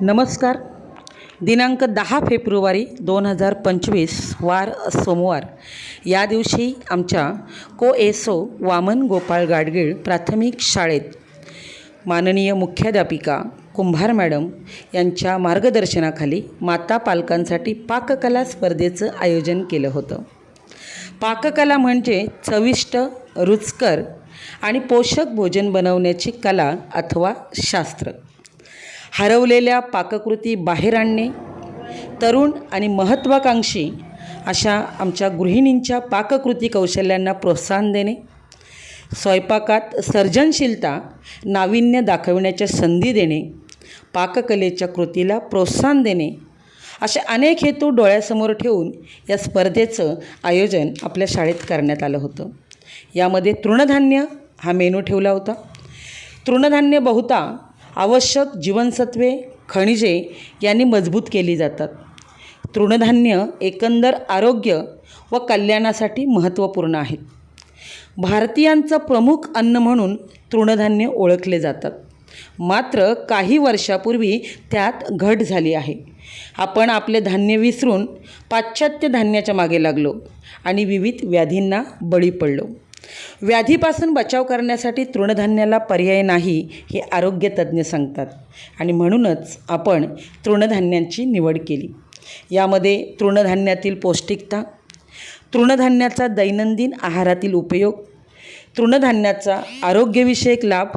नमस्कार. दिनांक दहा फेब्रुवारी दोन हजार पंचवीस वार सोमवार. या दिवशी आमच्या को एसो वामन गोपाळ गाडगीळ प्राथमिक शाळेत माननीय मुख्याध्यापिका कुंभार मॅडम यांच्या मार्गदर्शनाखाली माता पालकांसाठी पाककला स्पर्धेचं आयोजन केलं होतं. पाककला म्हणजे चविष्ट रुचकर आणि पोषक भोजन बनवण्याची कला अथवा शास्त्र. हरवलेल्या पाककृती बाहेर आणणे तरुण आणि महत्त्वाकांक्षी अशा आमच्या गृहिणींच्या पाककृती कौशल्यांना प्रोत्साहन देणे स्वयंपाकात सर्जनशीलता नाविन्य दाखविण्याच्या संधी देणे पाककलेच्या कृतीला प्रोत्साहन देणे असे अनेक हेतू डोळ्यासमोर ठेवून या स्पर्धेचं आयोजन आपल्या शाळेत करण्यात आलं होतं. यामध्ये तृणधान्य हा मेनू ठेवला होता. तृणधान्य बहुता आवश्यक जीवनसत्वे खनिजे यांनी मजबूत केली जातात. तृणधान्य एकंदर आरोग्य व कल्याणासाठी महत्त्वपूर्ण आहेत. भारतीयांचं प्रमुख अन्न म्हणून तृणधान्य ओळखले जातात. मात्र काही वर्षापूर्वी त्यात घट झाली आहे. आपण आपले धान्य विसरून पाश्चात्य धान्याच्या मागे लागलो आणि विविध व्याधींना बळी पडलो. व्याधीपासून बचाव करण्यासाठी तृणधान्याला पर्याय नाही हे आरोग्यतज्ज्ञ सांगतात. आणि म्हणूनच आपण तृणधान्यांची निवड केली. यामध्ये तृणधान्यातील पौष्टिकता तृणधान्याचा दैनंदिन आहारातील उपयोग तृणधान्याचा आरोग्यविषयक लाभ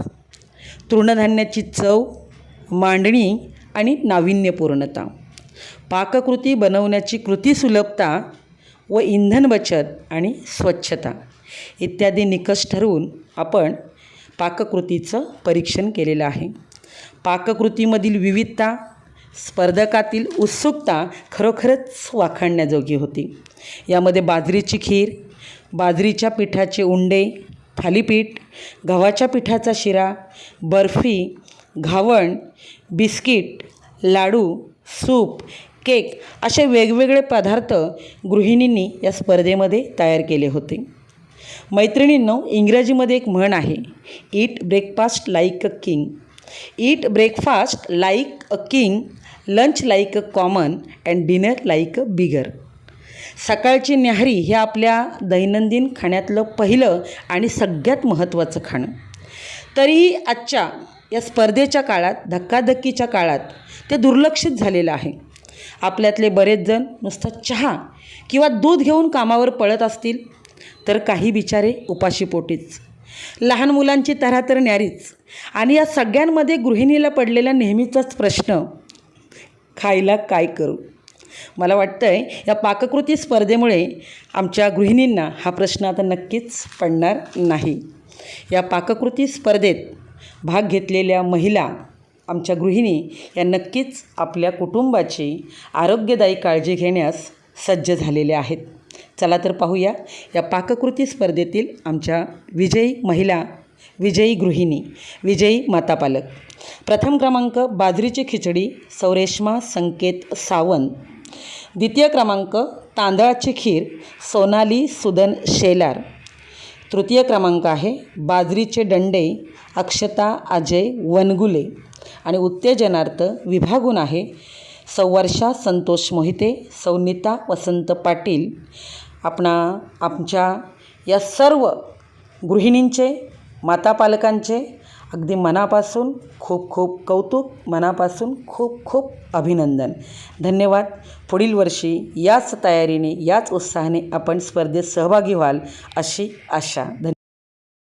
तृणधान्याची चव मांडणी आणि नाविन्यपूर्णता. पाककृती बनवण्याची कृती सुलभता व इंधन बचत आणि स्वच्छता. इत्यादी निकष ठरवून आपण पाककृतीचं परीक्षण केलेलं आहे. पाककृतीमधील विविधता स्पर्धकातील उत्सुकता खरोखरच वाखाणण्याजोगी होती. यामध्ये बाजरीची खीर बाजरीच्या पिठाचे उंडे थालीपीठ गव्हाच्या पिठाचा sheera barfi ghavan biscuit laddoo soup cake असे वेगवेगळे पदार्थ गृहिणींनी या स्पर्धेमध्ये तयार केले होते. मैत्रिणींनो इंग्रजीमध्ये एक म्हण आहे eat breakfast like a king eat breakfast like a king lunch like a common and dinner like a beggar सकाळची न्याहारी हे आपल्या दैनंदिन खाण्यातलं पहिलं आणि सगळ्यात महत्त्वाचं खाणं. तरीही आजच्या या स्पर्धेच्या काळात धक्काधक्कीच्या काळात ते दुर्लक्षित झालेलं आहे. आपल्यातले बरेच जण नुसता चहा किंवा दूध घेऊन कामावर पळत असतील तर काही बिचारे उपाशीपोटीच लहान मुलांची तऱ्हा तर न्यारीच. आणि या सगळ्यांमध्ये गृहिणीला पडलेला नेहमीचाच प्रश्न खायला काय करू? मला वाटतं आहे या पाककृती स्पर्धेमुळे आमच्या गृहिणींना हा प्रश्न आता नक्कीच पडणार नाही. या पाककृती स्पर्धेत भाग घेतलेल्या महिला आमच्या गृहिणी या नक्कीच आपल्या कुटुंबाची आरोग्यदायी काळजी घेण्यास सज्ज झालेल्या आहेत. चला तर पाहूया. या पाककृती स्पर्धेतील आमच्या विजयी महिला विजयी गृहिणी विजयी मातापालक प्रथम क्रमांक बाजरीची खिचडी सौरेश्मा संकेत सावंत. द्वितीय क्रमांक तांदळाची खीर सोनाली सुदन शेलार. तृतीय क्रमांक आहे बाजरीचे दंडे अक्षता अजय वनगुले. आणि उत्तेजनार्थ विभागून आहे सौवर्षा संतोष मोहिते सौनिता वसंत पाटील आपणा आमच्या या सर्व गृहिणींचे माता पालकांचे अगदी मनापासून खूप खूप कौतुक मनापासून खूप खूप अभिनंदन. धन्यवाद. पुढील वर्षी याच तयारीने याच उत्साहाने आपण स्पर्धेत सहभागी व्हाल अशी आशा. धन्य